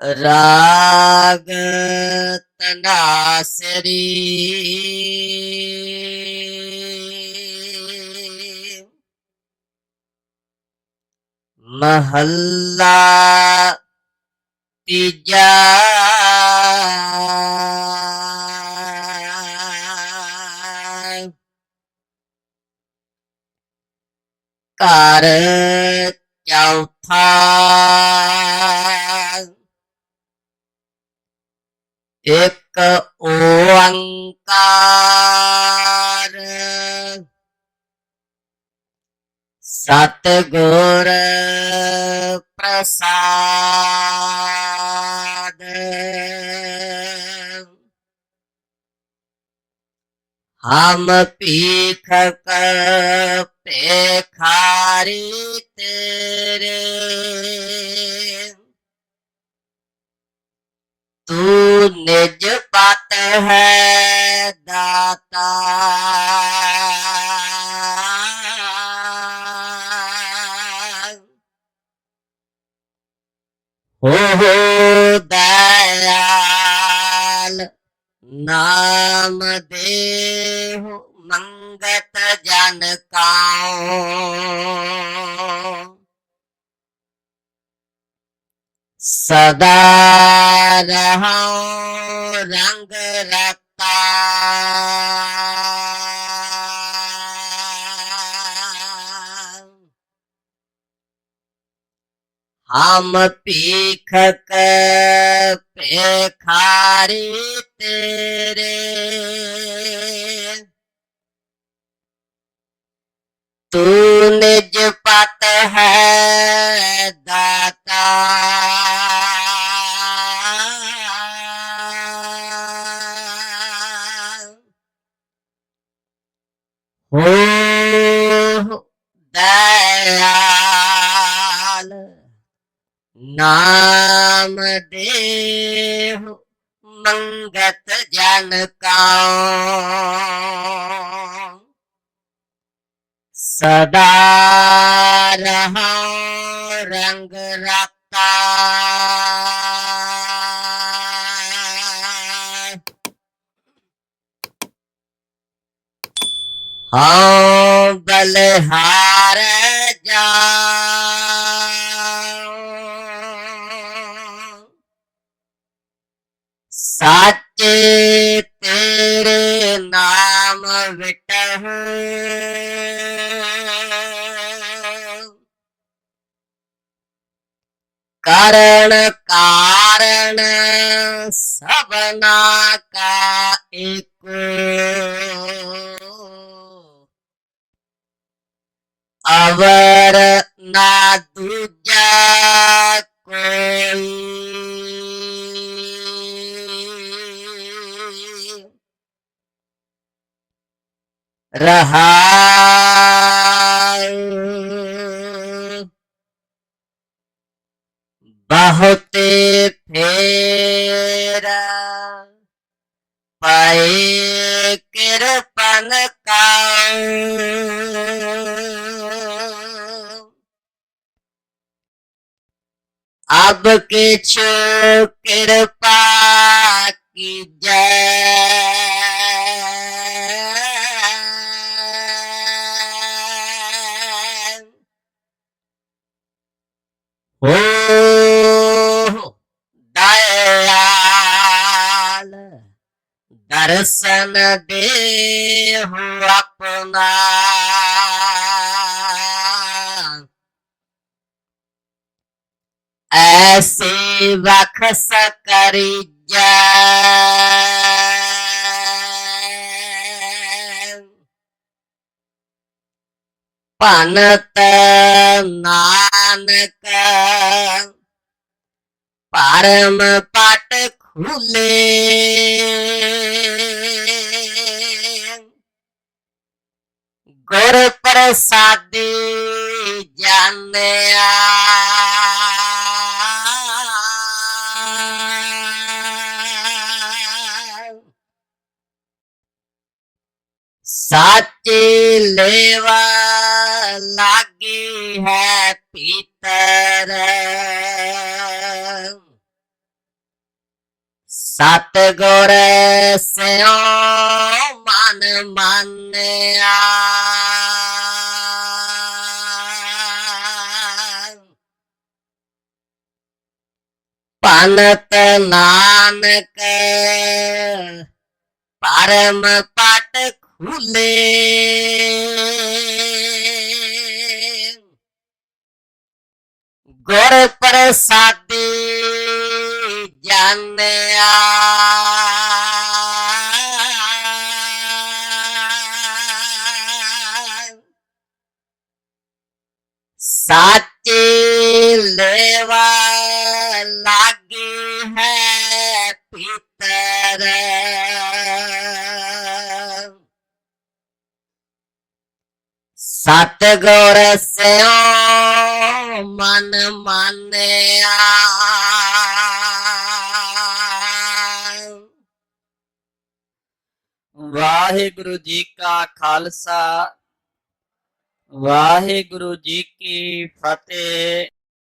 ਰਾਗ ਤਨਾਸਰੀ ਮਹੱਲਾ ਤੀਜਾ। ਘਰ ਚੌਥਾ। एक ओंकार। सतगुर प्रसाद। हम पीख कर पे तेरे। है दाता। हो हो दयाल नाम देहु मंगत जन काओ। सदा रहो रंग रता हम पीखक पेखारी तेरे तू निज पत है दाता हो दयाल नाम देहु मंगत जन का सदा रहो रंग रता हाँ बलहार जाओ। साचे तेरे नाम विटहूं करण कारण सबना का अवर ना रहा। बहुते फेरा अब किछु कृपा की जय। हो दयाल दर्शन दे हो अपना। ऐसे वखस कर पनत नानक परम पट खुले। गुर प्रसादी जाने સાચે લેવા લાગી હે પિતર સતગુર સ્યો મન માન્યા પનત નાનક પરમ પાટક भूले पर शादी ज्ञान साचे लेवा लागी है भीतर ਸਤਗੁਰ ਸਿਓ ਮਨ ਮੰਨਿਆ। ਵਾਹਿਗੁਰੂ ਜੀ ਕਾ ਖਾਲਸਾ ਵਾਹਿਗੁਰੂ ਜੀ ਕੀ ਫਤਿਹ।